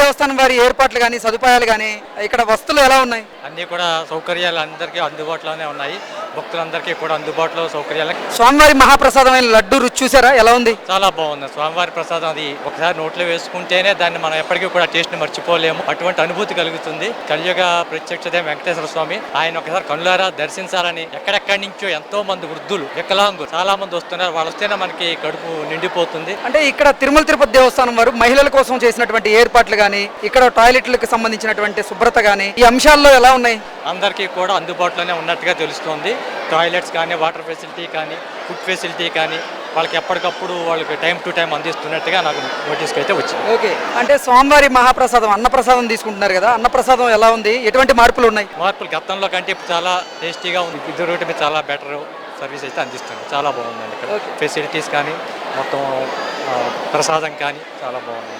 దేవస్థానం వారి ఏర్పాట్లు కానీ సదుపాయాలు కానీ ఇక్కడ వస్తువులు ఎలా ఉన్నాయి? అన్నీ కూడా సౌకర్యాలు అందరికీ అందుబాటులోనే ఉన్నాయి. భక్తులందరికీ కూడా అందుబాటులో సౌకర్యాలు. స్వామివారి మహాప్రసాదమైన లడ్డు రుచి చూసారా? ఎలా ఉంది? చాలా బాగుంది. స్వామివారి ప్రసాదం అది ఒకసారి నోట్లో వేసుకుంటేనే దాన్ని మనం ఎప్పటికీ కూడా టేస్ట్ని మర్చిపోలేము. అటువంటి అనుభూతి కలుగుతుంది. కలియుగ ప్రత్యక్ష దైవం వెంకటేశ్వర స్వామి ఆయన ఒకసారి కళ్ళారా దర్శించాలని ఎక్కడెక్కడి నుంచో ఎంతో మంది వృద్ధులు వికలాంగులు చాలా మంది వస్తున్నారు. వాళ్ళు వస్తేనే మనకి కడుపు నిండిపోతుంది. అంటే ఇక్కడ తిరుమల తిరుపతి దేవస్థానం వారు మహిళల కోసం చేసినటువంటి ఏర్పాట్లు కానీ ఇక్కడ టాయిలెట్లకు సంబంధించినటువంటి శుభ్రత కానీ ఈ అంశాల్లో ఎలా ఉన్నాయి అందరికీ కూడా అందుబాటులోనే ఉన్నట్టుగా తెలుస్తోంది. టాయిలెట్స్ కానీ వాటర్ ఫెసిలిటీ కానీ ఫుడ్ ఫెసిలిటీ కానీ వాళ్ళకి ఎప్పటికప్పుడు వాళ్ళకి టైం టు టైం అందిస్తున్నట్టుగా నాకు నోటీస్కి అయితే వచ్చింది. ఓకే. అంటే స్వామివారి మహాప్రసాదం అన్నప్రసాదం తీసుకుంటున్నారు కదా అన్నప్రసాదం ఎలా ఉంది? ఎటువంటి మార్పులు ఉన్నాయి? మార్పులు గతంలో కంటే ఇప్పుడు చాలా టేస్టీగా ఉంది. ఇది చాలా బెటర్ సర్వీస్ అయితే అందిస్తుంది. చాలా బాగుందండి ఇక్కడ. ఫెసిలిటీస్ కానీ మొత్తం ప్రసాదం కానీ చాలా బాగుంది.